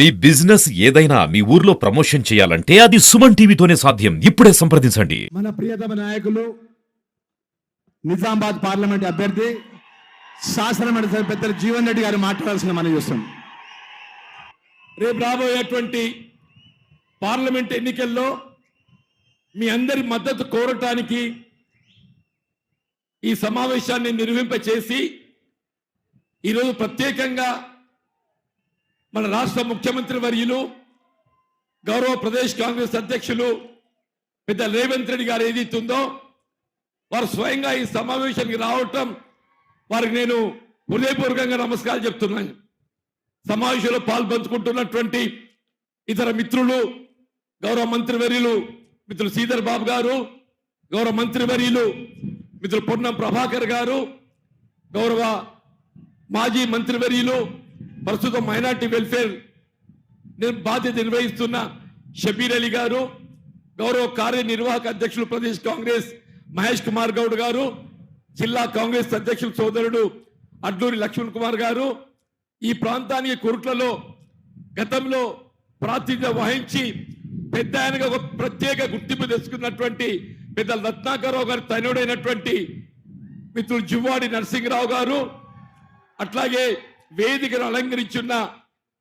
మీ business ఏదైనా మీ ఊర్లో promotion చేయాలంటే అది సుమన్ టీవీతోనే సాధ్యం. ఇప్పుడే సంప్రదించండి. మన ప్రియతమ నాయకులు నిజామాబాద్ పార్లమెంట్ అభ్యర్థి శాసనమండలి సభ్యులు జీవన్ రెడ్డి గారు మాట్లాడాల్సిన మనం చూస్తాం. రేపు రాబోయేటువంటి పార్లమెంట్ ఎన్నికల్లో మీ అందరి మద్దతు కోరటానికి ఈ సమావేశాన్ని నిర్వహింపచేసి ఈరోజు ప్రత్యేకంగా మన రాష్ట్ర ముఖ్యమంత్రి వర్యులు గౌరవ ప్రదేశ్ కాంగ్రెస్ అధ్యక్షులు పెద్ద రేవంత్ రెడ్డి గారు ఏదైతుందో వారు స్వయంగా ఈ సమావేశానికి రావటం వారికి నేను హృదయపూర్వకంగా నమస్కారాలు చెప్తున్నాను. సమావేశంలో పాల్పంచుకుంటున్నటువంటి ఇతర మిత్రులు గౌరవ మంత్రివర్యులు మిత్రులు శ్రీధర్ బాబు గారు గౌరవ మంత్రివర్యులు మిత్రులు పొన్నం ప్రభాకర్ గారు గౌరవ మాజీ మంత్రివర్యులు ప్రస్తుతం మైనార్టీ వెల్ఫేర్ నిర్- బాధ్యత నిర్వహిస్తున్న షబీర్ అలీ గారు గౌరవ కార్యనిర్వాహక అధ్యక్షులు ప్రదేశ్ కాంగ్రెస్ మహేష్ కుమార్ గౌడ్ గారు జిల్లా కాంగ్రెస్ అధ్యక్షులు సోదరుడు అడ్లూరి లక్ష్మణ్ కుమార్ గారు. ఈ ప్రాంతానికి కురుట్లలో గతంలో ప్రాతినిధ్యం వహించి పెద్ద ఆయనగా ఒక ప్రత్యేక గుర్తింపు తెచ్చుకున్నటువంటి పెద్ద రత్నాకరరావు గారి తనుడైనటువంటి మిత్రులు జువ్వాడి నరసింహరావు గారు. అట్లాగే వేదికను అలంకరించున్న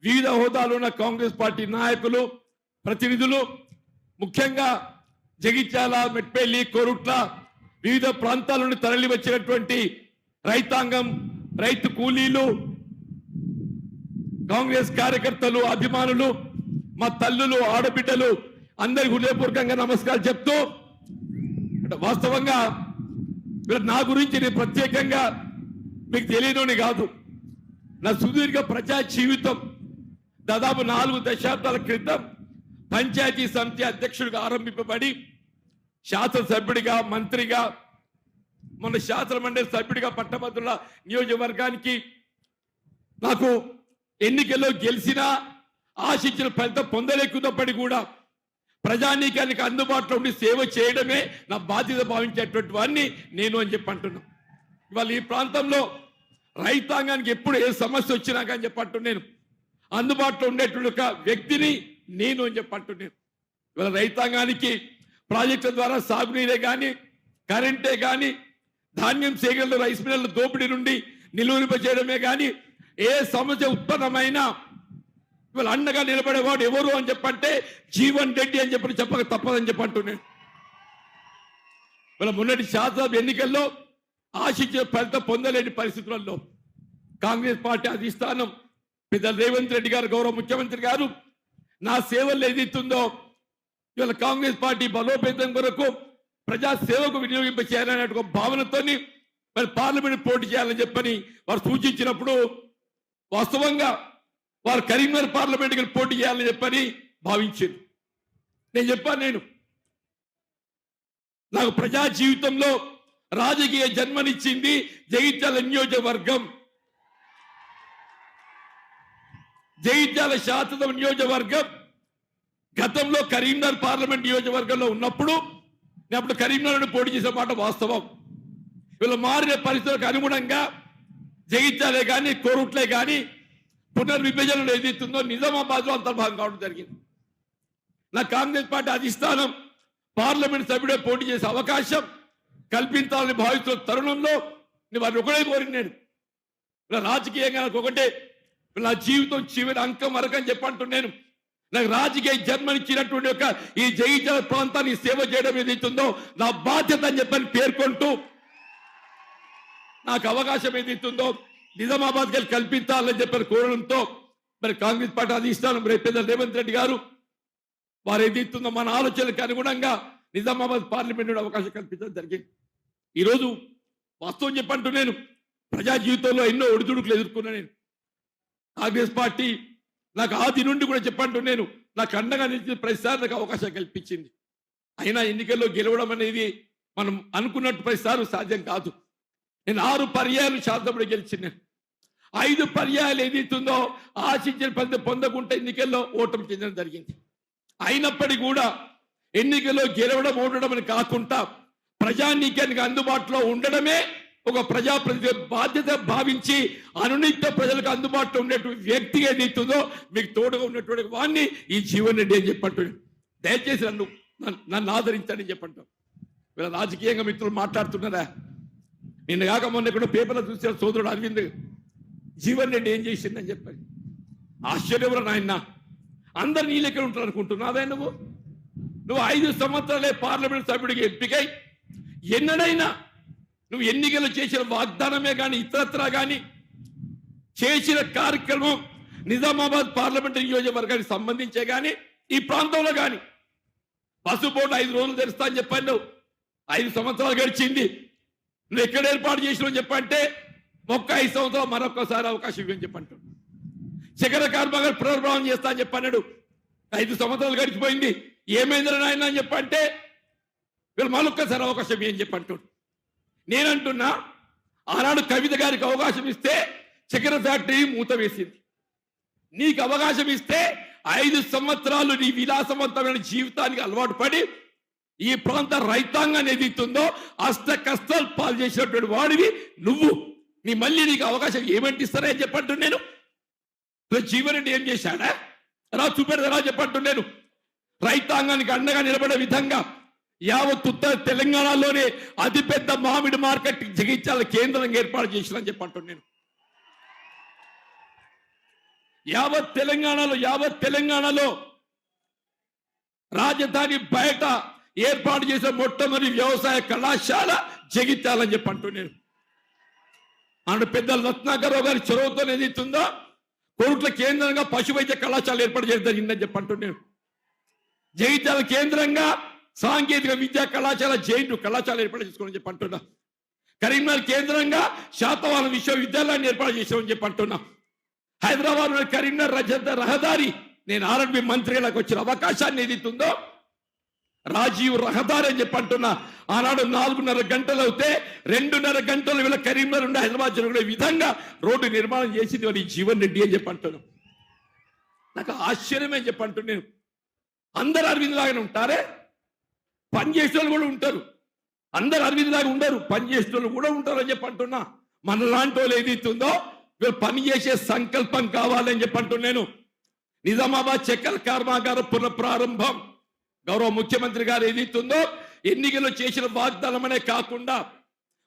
వివిధ హోదాలో ఉన్న కాంగ్రెస్ పార్టీ నాయకులు ప్రతినిధులు ముఖ్యంగా జగిత్యాల మెట్పల్లి కోరుట్ల వివిధ ప్రాంతాల నుండి తరలి వచ్చినటువంటి రైతాంగం రైతు కూలీలు కాంగ్రెస్ కార్యకర్తలు అభిమానులు మా తల్లులు ఆడబిడ్డలు అందరి హృదయపూర్వకంగా నమస్కారం చెప్తూ వాస్తవంగా నా గురించి నేను ప్రత్యేకంగా మీకు తెలియని కాదు. నా సుదీర్ఘ ప్రజా జీవితం దాదాపు నాలుగు దశాబ్దాల క్రితం పంచాయతీ సమితి అధ్యక్షుడిగా ఆరంభింపబడి శాసనసభ్యుడిగా మంత్రిగా మన శాసనమండలి సభ్యుడిగా పట్టభద్రుల నియోజకవర్గానికి నాకు ఎన్నికల్లో గెలిచినా ఆశించిన ఫలితం పొందలేకున్నప్పటికీ కూడా ప్రజానీకానికి అందుబాటులో ఉండి సేవ చేయడమే నా బాధ్యత భావించేటువంటి వాడిని నేను అని చెప్పి అంటున్నా. ఇవాళ ఈ ప్రాంతంలో రైతాంగానికి ఎప్పుడు ఏ సమస్య వచ్చినా కానీ చెప్పట్టు నేను అందుబాటులో ఉండేటువంటి ఒక వ్యక్తిని నేను అని చెప్పట్టు నేను ఇవాళ రైతాంగానికి ప్రాజెక్టుల ద్వారా సాగునీరే కానీ కరెంటే కానీ ధాన్యం సేకరణ రైస్ మిల్లర్ల దోపిడీ నుండి నిలువరింప చేయడమే కానీ ఏ సమస్య ఉత్పన్నమైనా ఇవాళ అండగా నిలబడేవాడు ఎవరు అని చెప్పంటే జీవన్ రెడ్డి అని చెప్పి చెప్పక తప్పదని చెప్పంటు నేను ఇవాళ మొన్నటి శాసనసభ ఎన్నికల్లో ఆశించిన ఫలితం పొందలేని పరిస్థితులలో కాంగ్రెస్ పార్టీ అధిష్టానం పెద్ద రేవంత్ రెడ్డి గారు గౌరవ ముఖ్యమంత్రి గారు నా సేవలు ఏదైతుందో ఇవాళ కాంగ్రెస్ పార్టీ బలోపేతం కొరకు ప్రజా సేవకు వినియోగింప చేయాలనే ఒక భావనతోని మరి పార్లమెంట్ పోటీ చేయాలని చెప్పని వారు సూచించినప్పుడు వాస్తవంగా వారు కరీంనగర్ పార్లమెంట్కి పోటీ చేయాలని చెప్పని భావించారు నేను చెప్పాను నేను నాకు ప్రజా జీవితంలో రాజకీయ జన్మనిచ్చింది జగిత్యాల నియోజకవర్గం జగిత్యాల శాసన నియోజకవర్గం. గతంలో కరీంనగర్ పార్లమెంట్ నియోజకవర్గంలో ఉన్నప్పుడు నేను అప్పుడు కరీంనగర్ పోటీ చేసే మాట వాస్తవం. వీళ్ళు మారిన పరిస్థితులకు అనుగుణంగా జగిత్యాలే కానీ కోరుట్లే కానీ పునర్విభజనలో ఏదైతుందో నిజామాబాద్లో అంతర్భాగం కావడం జరిగింది. నా కాంగ్రెస్ పార్టీ అధిష్టానం పార్లమెంట్ సభ్యుడే పోటీ చేసే అవకాశం కల్పించాలని భావిస్తున్న తరుణంలో నేను వారిని ఒకటే కోరి నేను. ఇలా రాజకీయంగా నాకు ఒకటే నా జీవితం చివరి అంకం వరకు అని చెప్పంటున్నాను నాకు రాజకీయ జన్మనిచ్చినటువంటి ఒక ఈ జయించిన ప్రాంతాన్ని సేవ చేయడం ఏదైతుందో నా బాధ్యత అని చెప్పని పేర్కొంటూ నాకు అవకాశం ఏదైతుందో నిజామాబాద్ గారు కల్పించాలని చెప్పని కోరడంతో మరి కాంగ్రెస్ పార్టీ అధిష్టానం రేపు రేవంత్ రెడ్డి గారు వారు ఏదైతుందో మన ఆలోచనలకు అనుగుణంగా నిజామాబాద్ పార్లమెంట్ అవకాశం కల్పించడం జరిగింది. ఈరోజు వాస్తవం చెప్పంటూ నేను ప్రజా జీవితంలో ఎన్నో ఒడిదుడుకులు ఎదుర్కొన్నా నేను. కాంగ్రెస్ పార్టీ నాకు ఆది నుండి కూడా చెప్పంటూ నేను నాకు అండగా నిలిచిన ప్రతిసారి నాకు అవకాశం కల్పించింది. అయినా ఎన్నికల్లో గెలవడం అనేది మనం అనుకున్నట్టు ప్రతిసారి సాధ్యం కాదు. నేను ఆరు పర్యాయాలు శాంతముడు గెలిచిన ఐదు పర్యాయాలు ఏదైతుందో ఆశించిన ఫలితం పొందకుంటే ఎన్నికల్లో ఓటమి చెందడం జరిగింది. అయినప్పటికీ కూడా ఎన్నికల్లో గెలవడం ఉండడం అని కాకుండా ప్రజానీకానికి అందుబాటులో ఉండడమే ఒక ప్రజాప్రతి బాధ్యత భావించి అనునిత్య ప్రజలకు అందుబాటులో ఉండేటువంటి వ్యక్తి ఏదైతుందో మీకు తోడుగా ఉన్నటువంటి వాడిని ఈ జీవన్ రెడ్డి అని చెప్పంటాడు. దయచేసి నన్ను నన్ను- నన్ను ఆదరించండి చెప్పంటాం వీళ్ళ రాజకీయంగా మిత్రులు మాట్లాడుతున్నారా? నిన్న కాక మొన్న ఇక్కడ పేపర్లో చూసిన సోదరుడు అరవింద్ జీవన్ రెడ్డి ఏం చేసిందని చెప్పారు ఆశ్చర్యవర నాయన అందరు నీ లెక్క ఉంటారు అనుకుంటున్నావే నువ్వు? నువ్వు ఐదు సంవత్సరాలే పార్లమెంట్ సభ్యుడికి ఎంపికై ఎన్నడైనా నువ్వు ఎన్నికలు చేసిన వాగ్దానమే కానీ ఇతరత్రా కానీ చేసిన కార్యక్రమం నిజామాబాద్ పార్లమెంట్ నియోజకవర్గానికి సంబంధించే కానీ ఈ ప్రాంతంలో కానీ పసుపోటు ఐదు రోజులు తెరుస్తా అని చెప్పాను. నువ్వు ఐదు సంవత్సరాలు గడిచింది. నువ్వు ఎక్కడ ఏర్పాటు చేసినావు చెప్పంటే ఒక్క ఐదు సంవత్సరాలు మరొకసారి అవకాశం ఇవ్వని చెప్పంటాడు. శిఖర కార్మగారు పునర్భావం చేస్తా అని చెప్పన్నాడు. ఐదు సంవత్సరాలు గడిచిపోయింది. ఏమైందిరా నాయన అని చెప్పంటే వీళ్ళు మళ్ళొక్కసారి అవకాశం ఏం చెప్పంటాడు నేనంటున్నా ఆనాడు కవిత గారికి అవకాశం ఇస్తే చక్కెర ఫ్యాక్టరీ మూత వేసింది. నీకు అవకాశం ఇస్తే ఐదు సంవత్సరాలు నీ విలాసవంతమైన జీవితానికి అలవాటు పడి ఈ ప్రాంత రైతాంగాన్ని ఎదుగుతుందో అష్ట కష్టాలు పాలు చేసినటువంటి వాడివి నువ్వు. నీ మళ్ళీ నీకు అవకాశం ఏమంటిస్తారా అని చెప్పంటు నేను. జీవరెడ్డి ఏం చేశాడా? రా చూపెడదా రా చెప్పంటు నేను. రైతాంగానికి అండగా నిలబడే విధంగా యావత్ ఉత్తర తెలంగాణలోనే అతిపెద్ద మామిడి మార్కెట్ జగించాల కేంద్రం ఏర్పాటు చేసిన చెప్పంటు నేను. యావత్ తెలంగాణలో యావత్ తెలంగాణలో రాజధాని బయట ఏర్పాటు చేసిన మొట్టమొదటి వ్యవసాయ కళాశాల జగిత్యాలని చెప్పంటూ నేను. ఆనాడు పెద్ద రత్నాకరావు గారి చొరవతో ఏదైతుందో కోరుట్ల కేంద్రంగా పశు వైద్య కళాశాల ఏర్పాటు చేయడం జరిగిందని చెప్పి నేను. జగిత్యాల కేంద్రంగా సాంకేతిక విద్యా కళాశాల జైంటు కళాశాల ఏర్పాటు చేసుకోమని చెప్పి అంటున్నా. కరీంనగర్ కేంద్రంగా శాతవాహన విశ్వవిద్యాలయాన్ని ఏర్పాటు చేసామని చెప్పి అంటున్నా. హైదరాబాద్ కరీంనగర్ రజత రహదారి నేను ఆర్ఎండ్బి మంత్రిలకు వచ్చిన అవకాశాన్ని ఏదైతుందో రాజీవ్ రహదారి అని చెప్పి అంటున్నా. ఆనాడు నాలుగున్నర గంటలు అవుతే రెండున్నర గంటలు వీళ్ళ కరీంనగర్ ఉండే హైదరాబాద్ జరుగుడే విధంగా రోడ్డు నిర్మాణం చేసింది వాడి జీవన్ రెడ్డి అని చెప్పి అంటున్నాను నాకు ఆశ్చర్యమే చెప్పి అంటున్నాను అందరు అరవింద్ లాగానే ఉంటారే? పని చేసే వాళ్ళు కూడా ఉంటారు. అందరు అరవింద్లాగా ఉండరు. పని చేసే వాళ్ళు కూడా ఉంటారు అని చెప్పి అంటున్నా. మన లాంటి వాళ్ళు ఏదైతుందో వీళ్ళు పని చేసే సంకల్పం కావాలని చెప్పి అంటున్నాను నిజామాబాద్ చక్కెర కర్మాగారం పునఃప్రారంభం గౌరవ ముఖ్యమంత్రి గారు ఏదైతుందో ఎన్నికలు చేసిన వాగ్దానమనే కాకుండా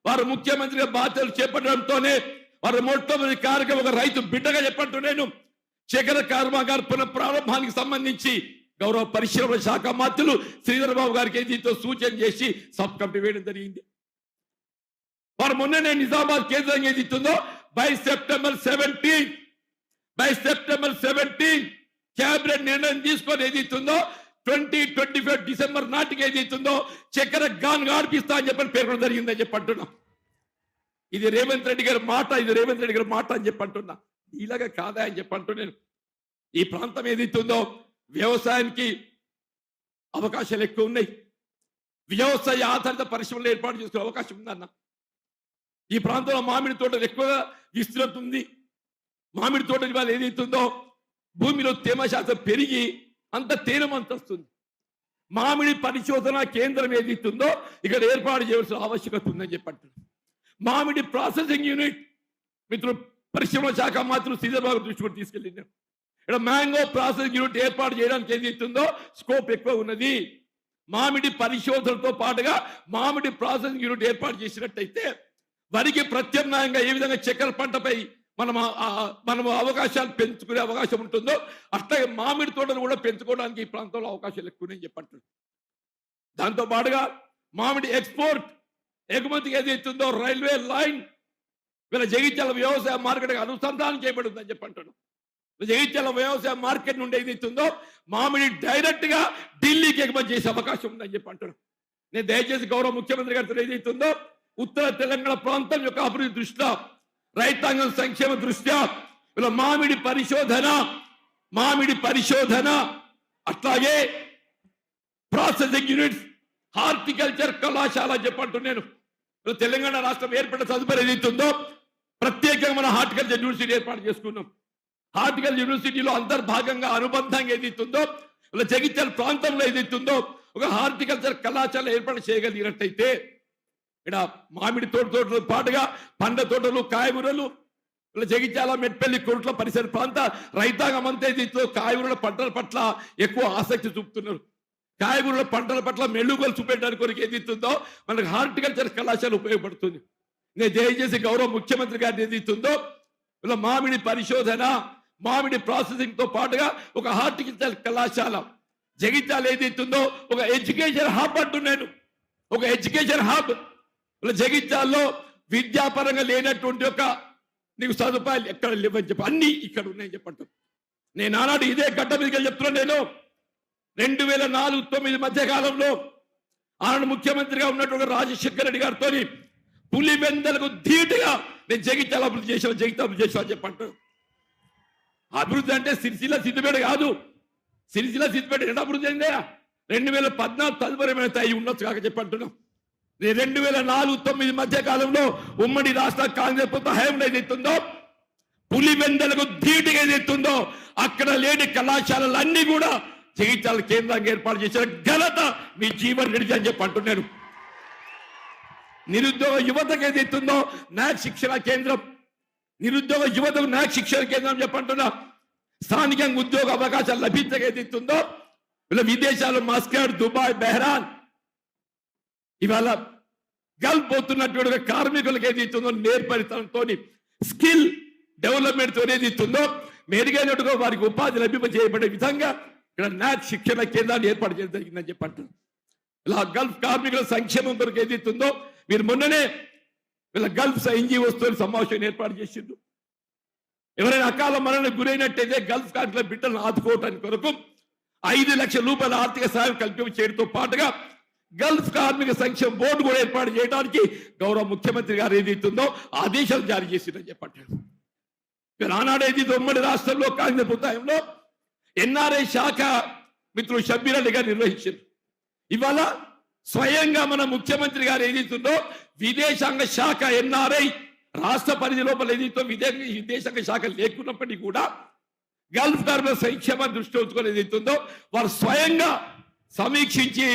వారు ముఖ్యమంత్రిగా బాధ్యతలు చేపట్టడంతోనే వారు మొట్టమొదటి కార్యక్రమం ఒక రైతు బిడ్డగా చెప్పంటూ నేను. చక్కెర కర్మాగార పునఃప్రారంభానికి సంబంధించి గౌరవ పరిశ్రమల శాఖ మంత్రులు శ్రీధర్ బాబు గారికి దీంతో సూచన చేసి సబ్ కమిటీ వేయడం జరిగింది. వారు మొన్ననే నిజామాబాద్ కేంద్రం ఏది ఇస్తుందో by September seventeen. By September seventeen cabinet నిర్ణయం తీసుకొని ఏది ఇస్తుందో ట్వంటీ ట్వంటీ ఫైవ్ డిసెంబర్ నాటికి ఏది ఇస్తుందో చక్కెర గాన్ ఆడిపిస్తా అని చెప్పని పేర్కొనడం జరిగిందని చెప్పి అంటున్నా. ఇది రేవంత్ రెడ్డి గారి మాట ఇది రేవంత్ రెడ్డి గారి మాట అని చెప్పి అంటున్నా. ఇలాగా కాదా అని చెప్పి అంటున్నాను ఈ ప్రాంతం ఏది ఇస్తుందో వ్యవసాయానికి అవకాశాలు ఎక్కువ ఉన్నాయి. వ్యవసాయ ఆధారిత పరిశ్రమలు ఏర్పాటు చేసుకునే అవకాశం ఉందన్న ఈ ప్రాంతంలో మామిడి తోటలు ఎక్కువగా విస్తృతుంది మామిడి తోటలు ఇవాళ ఏదైతుందో భూమిలో తేమ శాతం పెరిగి అంత తేనమంత వస్తుంది. మామిడి పరిశోధన కేంద్రం ఏదైతుందో ఇక్కడ ఏర్పాటు చేయవలసిన ఆవశ్యకత ఉందని చెప్పంటారు మామిడి ప్రాసెసింగ్ యూనిట్ మిత్రులు పరిశ్రమ శాఖ మాత్రం శ్రీధర్బాబు దృష్టి కూడా తీసుకెళ్ళినాం ఇక్కడ మ్యాంగో ప్రాసెసింగ్ యూనిట్ ఏర్పాటు చేయడానికి ఏదైతుందో స్కోప్ ఎక్కువ ఉన్నది. మామిడి పరిశోధనతో పాటుగా మామిడి ప్రాసెసింగ్ యూనిట్ ఏర్పాటు చేసినట్టయితే వరికి ప్రత్యామ్నాయంగా ఏ విధంగా చక్కెర పంటపై మనం మనం అవకాశాలు పెంచుకునే అవకాశం ఉంటుందో అట్లాగే మామిడి తోటను కూడా పెంచుకోవడానికి ఈ ప్రాంతంలో అవకాశాలు ఎక్కువనే చెప్పట్లేదు. దాంతో పాటుగా మామిడి ఎక్స్పోర్ట్ ఎగుమతికి ఏదైతుందో రైల్వే లైన్ వీళ్ళ జగిత్యాల వ్యవసాయ మార్కెట్గా అనుసంధానం చేయబడిందని అంటున్నాం జగిత్యాల వ్యవసాయ మార్కెట్ నుండి ఏదైతుందో మామిడి డైరెక్ట్గా ఢిల్లీకి ఎగుమతి చేసే అవకాశం ఉందని చెప్పి అంటున్నాను నేను దయచేసి గౌరవ ముఖ్యమంత్రి గారితో ఏదైతుందో ఉత్తర తెలంగాణ ప్రాంతం యొక్క అభివృద్ధి దృష్ట్యా రైతాంగం సంక్షేమ దృష్ట్యా ఇలా మామిడి పరిశోధన మామిడి పరిశోధన అట్లాగే ప్రాసెసింగ్ యూనిట్స్ హార్టికల్చర్ కళాశాల చెప్పంటూ నేను. తెలంగాణ రాష్ట్రం ఏర్పడిన తదుపరి ఏదైతుందో ప్రత్యేకంగా మన హార్టికల్చర్ యూనివర్సిటీ ఏర్పాటు చేసుకున్నాం. హార్టికల్ యూనివర్సిటీలో అంతర్భాగంగా అనుబంధంగా ఏదైతుందో ఇలా జగిత్యాల ప్రాంతంలో ఏదైతుందో ఒక హార్టికల్చర్ కళాశాల ఏర్పాటు చేయగలిగినట్టయితే ఇక్కడ మామిడి తోట తోటలు పాటుగా పండ్ల తోటలు కాయగూరలు ఇలా జగిత్యాల మెట్పల్లి కొరుట్ల పరిసర ప్రాంత రైతాంగం అంతా దీంట్లో కాయగూరల పంటల పట్ల ఎక్కువ ఆసక్తి చూపుతున్నారు. కాయగూరల పంటల పట్ల మెలుగులు చూపెట్టడానికి కొరకు ఏదైతుందో ఇస్తుందో మనకు హార్టికల్చర్ కళాశాల ఉపయోగపడుతుంది. నేను దయచేసి గౌరవ ముఖ్యమంత్రి గారిని ఏది ఇస్తుందో ఇలా మామిడి పరిశోధన మామిడి ప్రాసెసింగ్తో పాటుగా ఒక హార్టికల్చర్ కళాశాల. జగిత్యాల ఏది ఉందో ఒక ఎడ్యుకేషన్ హబ్ అంటున్నాను. ఒక ఎడ్యుకేషన్ హబ్. ఇలా జగిత్యాల్లో విద్యాపరంగా లేనటువంటి ఒక నీకు సదుపాయాలు ఎక్కడ లేవని చెప్పి. అన్ని ఇక్కడ ఉన్నాయని చెప్పండి. నేను ఆనాడు ఇదే గడ్డ మీదకి చెప్తున్నా నేను. రెండు వేల నాలుగు తొమ్మిది మధ్య కాలంలో ఆనాడు ముఖ్యమంత్రిగా ఉన్నటువంటి రాజశేఖర రెడ్డి గారితో పులివెందలకు ధీటుగా నేను జగిత్యాల అభివృద్ధి చేశాను జగిత అభివృద్ధి చేసిన చెప్పంటాను అభివృద్ధి అంటే సిరిసిల్ల సిద్దిపేట కాదు. సిరిసిల్ల సిద్దిపేట ఎంత అభివృద్ధి అయిందా రెండు వేల పద్నాలుగు తదుపరమైన ఏమైనా అయి ఉండొచ్చు కాక చెప్పంటున్నాం నేను రెండు వేల నాలుగు తొమ్మిది మధ్య కాలంలో ఉమ్మడి రాష్ట్ర కాంగ్రెస్ ప్రభుత్వం హయాంలో ఏదైతుందో పులివెందలకు ధీటుగా ఏదైతుందో అక్కడ లేని కళాశాలలన్నీ కూడా జగిత్యాల కేంద్రంగా ఏర్పాటు చేసిన ఘనత మీ జీవన్ రెడ్డి అని చెప్పి అంటున్నాను నిరుద్యోగ యువతకు ఏదైతుందో నా శిక్షణ కేంద్రం నిరుద్యోగ యువతకు నా శిక్షణ కేంద్రం చెప్పంటున్నా. స్థానికంగా ఉద్యోగ అవకాశాలు లభించక ఇలా విదేశాలు మస్కట్ దుబాయ్ బెహ్రాన్. ఇవాళ గల్ఫ్ పోతున్నటువంటి కార్మికులకు ఏది ఇస్తుందో నేర్పరితనంతో స్కిల్ డెవలప్మెంట్తో ఏది ఇస్తుందో మెరుగైనట్టుగా వారికి ఉపాధి లభింప చేయబడే విధంగా ఇక్కడ నాట్ శిక్షణ కేంద్రాన్ని ఏర్పాటు చేయడం జరిగిందని చెప్పంటారు ఇలా గల్ఫ్ కార్మికుల సంక్షేమం కొరకు ఏది ఇస్తుందో మీరు మొన్ననే ఇలా గల్ఫ్ ఎన్జిఓస్ సమావేశం ఏర్పాటు చేసిండు ఎవరైనా అకాల మరణకు గురైనట్టయితే గల్ఫ్ కంట్రీల బిడ్డలను ఆదుకోవటానికి కొరకు ఐదు లక్షల రూపాయల ఆర్థిక సహాయం కల్పించ చేయడంతో పాటుగా గల్ఫ్ కార్మిక సంక్షేమ బోర్డు కూడా ఏర్పాటు చేయడానికి గౌరవ ముఖ్యమంత్రి గారు ఏదైతుందో ఆదేశాలు జారీ చేసిందని చెప్పంటారు మీరు ఏది ఉమ్మడి రాష్ట్రంలో కాంగ్రెస్ ప్రభుత్వంలో ఎన్ఆర్ఐ శాఖ మిత్రులు షబ్బీర్ అలీ గారు నిర్వహించారు ఇవాళ స్వయంగా మన ముఖ్యమంత్రి గారు ఏదైతుందో విదేశాంగ శాఖ ఎన్ఆర్ఐ రాష్ట్ర పరిధి లోపల ఏదైతే విదే విదేశాంగ శాఖ లేకున్నప్పటికీ కూడా గల్ఫ్ కార్మిక సంక్షేమ దృష్టి ఉంచుకొని ఏదైతుందో వారు స్వయంగా సమీక్షించి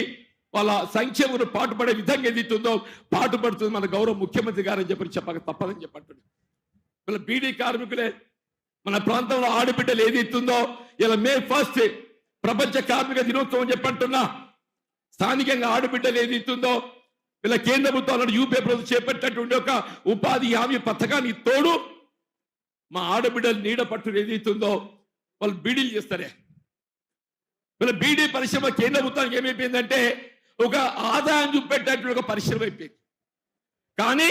వాళ్ళ సంక్షేమను పాటుపడే విధంగా ఏదైతుందో పాటుపడుతుంది మన గౌరవ ముఖ్యమంత్రి గారు అని చెప్పి చెప్పక తప్పదని చెప్పండి మన బీడీ కార్మికులే మన ప్రాంతంలో ఆడబిడ్డలు ఏదైతుందో ఇలా మే ఫస్ట్ ప్రపంచ కార్మిక దినోత్సవం చెప్పంటున్నా. స్థానికంగా ఆడబిడ్డలు ఏదైతుందో వీళ్ళ కేంద్ర ప్రభుత్వం యూపీఏ ప్రభుత్వం చేపట్టినటువంటి ఒక ఉపాధి హామీ పథకానికి తోడు మా ఆడబిడ్డలు నీడ పట్టు ఏదైతుందో వాళ్ళు బీడీలు చేస్తారే. వీళ్ళ బీడీ పరిశ్రమ కేంద్ర ప్రభుత్వానికి ఏమైపోయిందంటే ఒక ఆదాయం చూపెట్టేటువంటి ఒక పరిశ్రమ అయిపోయింది. కానీ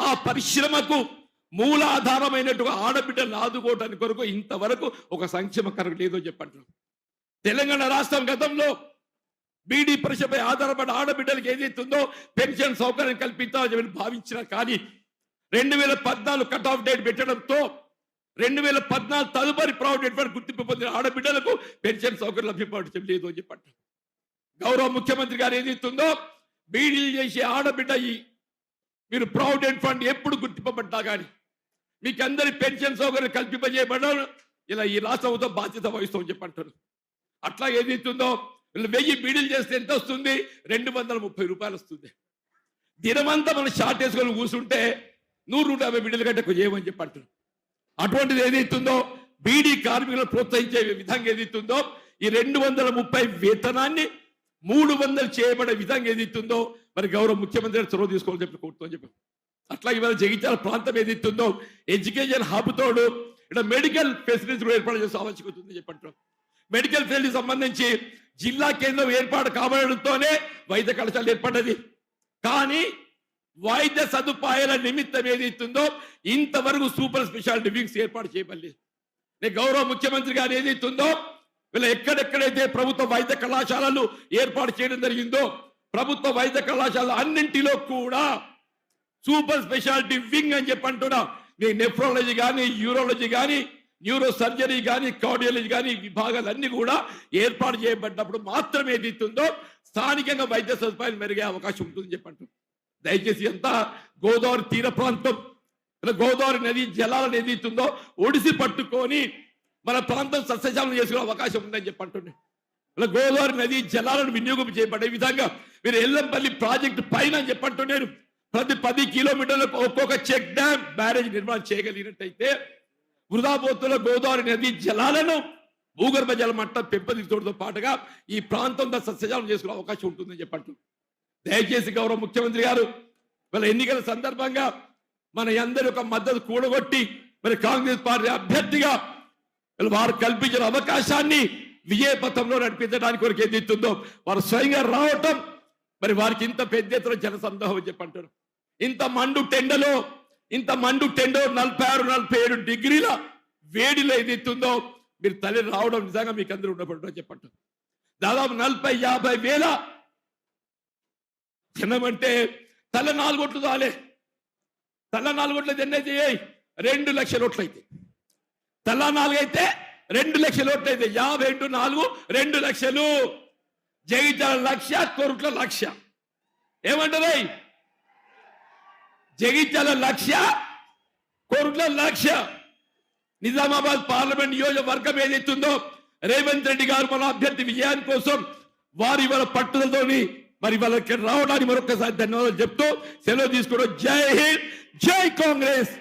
ఆ పరిశ్రమకు మూలాధారమైనట్టుగా ఆడబిడ్డలు ఆదుకోవటానికి కొరకు ఇంతవరకు ఒక సంక్షేమ కరకు లేదో చెప్పంటున్నాం. తెలంగాణ రాష్ట్రం గతంలో బీడీ పరిషపై ఆధారపడి ఆడబిడ్డలకు ఏదైతుందో పెన్షన్ సౌకర్యం కల్పించాలని భావించిన కానీ రెండు వేల పద్నాలుగు కట్ ఆఫ్ డేట్ పెట్టడంతో రెండు వేల పద్నాలుగు తదుపరి ప్రావిడెంట్ ఫండ్ గుర్తింపు పొందిన ఆడబిడ్డలకు పెన్షన్ సౌకర్యం లభ్యపడటం లేదు అని చెప్పట. గౌరవ ముఖ్యమంత్రి గారు ఏదైతుందో బీడీలు చేసే ఆడబిడ్డ ఈ మీరు ప్రావిడెంట్ ఫండ్ ఎప్పుడు గుర్తింపబడ్డా కానీ మీకు అందరి పెన్షన్ సౌకర్యం కల్పింపజేయబడడం ఇలా ఈ రాష్ట్ర ప్రభుత్వం బాధ్యత వహిస్తామని చెప్పంటారు. అట్లా ఏదైతుందో వీళ్ళు వెయ్యి బీడీలు చేస్తే ఎంత వస్తుంది రెండు వందల ముప్పై రూపాయలు వస్తుంది. దినమంతా మనం షార్ట్ వేసుకొని కూర్చుంటే నూరు నూట యాభై బీడీలు కంటే ఎక్కువ చెప్పి చెప్పంటారు అటువంటిది ఏదైతుందో బీడీ కార్మికులను ప్రోత్సహించే విధంగా ఏదైతుందో ఈ రెండు వందల ముప్పై వేతనాన్ని మూడు వందలు చేయబడే విధంగా ఏదైతుందో మరి గౌరవ ముఖ్యమంత్రి చొరవ తీసుకోవాలని చెప్పి కోరుతూ చెప్పి. అట్లా ఇవాళ జగిత్యాల ప్రాంతం ఏదైతుందో ఎడ్యుకేషన్ హబ్ తోడు ఇక్కడ మెడికల్ ఫెసిలిటీస్ కూడా ఏర్పాటు చేసే ఆవశ్యకత ఉంది మెడికల్ ఫీల్డ్ సంబంధించి జిల్లా కేంద్రం ఏర్పాటు కాబడడంతోనే వైద్య కళాశాల ఏర్పడ్డది. కానీ వైద్య సదుపాయాల నిమిత్తం ఏదైతుందో ఇంతవరకు సూపర్ స్పెషాలిటీ వింగ్స్ ఏర్పాటు చేయబడలేదు. నేను గౌరవ ముఖ్యమంత్రి గారు ఏదైతుందో వీళ్ళు ఎక్కడెక్కడైతే ప్రభుత్వ వైద్య కళాశాలలు ఏర్పాటు చేయడం జరిగిందో ప్రభుత్వ వైద్య కళాశాల అన్నింటిలో కూడా సూపర్ స్పెషాలిటీ వింగ్ అని చెప్పి అంటున్నా. మీ నెఫ్రాలజీ కానీ యూరాలజీ కానీ న్యూరో సర్జరీ కానీ కార్డియాలజీ కానీ విభాగాలన్నీ కూడా ఏర్పాటు చేయబడ్డప్పుడు మాత్రమే ఏదైతుందో స్థానికంగా వైద్య సదుపాయాలు మెరుగే అవకాశం ఉంటుందని చెప్పంటు దయచేసి అంతా గోదావరి తీర ప్రాంతం ఇలా గోదావరి నది జలాలను ఏదైతుందో ఒడిసి పట్టుకొని మన ప్రాంతం సస్యశాలను చేసుకునే అవకాశం ఉందని చెప్పంటుండే. ఇలా గోదావరి నది జలాలను వినియోగం చేయబడే విధంగా మీరు ఎల్లంపల్లి ప్రాజెక్టు పైన చెప్పంటున్నారు ప్రతి పది కిలోమీటర్లకు ఒక్కొక్క చెక్ డ్యామ్ బ్యారేజ్ నిర్మాణం చేయగలిగినట్టయితే వృధాబోతుల గోదావరి నది జలాలను భూగర్భ జల మట్టం పెంపదించడంతో పాటుగా ఈ ప్రాంతంలో సస్యజాలం చేసుకునే అవకాశం ఉంటుందని చెప్పట్టు దయచేసి గౌరవ ముఖ్యమంత్రి గారు వాళ్ళ ఎన్నికల సందర్భంగా మన అందరి యొక్క మద్దతు కూడగొట్టి మరి కాంగ్రెస్ పార్టీ అభ్యర్థిగా వారు కల్పించిన అవకాశాన్ని విజయపథంలో నడిపించడానికి కొరకు ఏదైతుందో వారు స్వయంగా రావటం మరి వారికి ఇంత పెద్ద ఎత్తున జన సందోహం చెప్పంటారు. ఇంత మండు టెండలో ఇంత మండు టెండో నలభై ఆరు నలభై ఏడు డిగ్రీల వేడిలో ఏదైతుందో మీరు తల్లి రావడం నిజంగా మీకు అందరూ ఉండబడ్డం చెప్పంటారు. దాదాపు నలభై యాభై వేల జనం అంటే తల నాలుగోట్లు చాలే. తల నాలుగొట్లు ఎన్ని అయితే రెండు లక్షల ఓట్లు అయితే. తల నాలుగు అయితే రెండు లక్షల ఓట్లు అయితే. యాభై ఇంటూ నాలుగు రెండు లక్షలు. జగిత్యాల లక్ష కొరుట్ల లక్ష. ఏమంటారు జగిత్యాల లక్ష కోరుట్ల లక్ష. నిజామాబాద్ పార్లమెంట్ నియోజకవర్గం ఏదైతుందో రేవంత్ రెడ్డి గారు మన అభ్యర్థి విజయాని కోసం వారి వాళ్ళ పట్టుదలతోని మరి వాళ్ళకి రావడానికి మరొకసారి ధన్యవాదాలు చెప్తూ సెలవు తీసుకోవడం. జై హింద్ జై కాంగ్రెస్.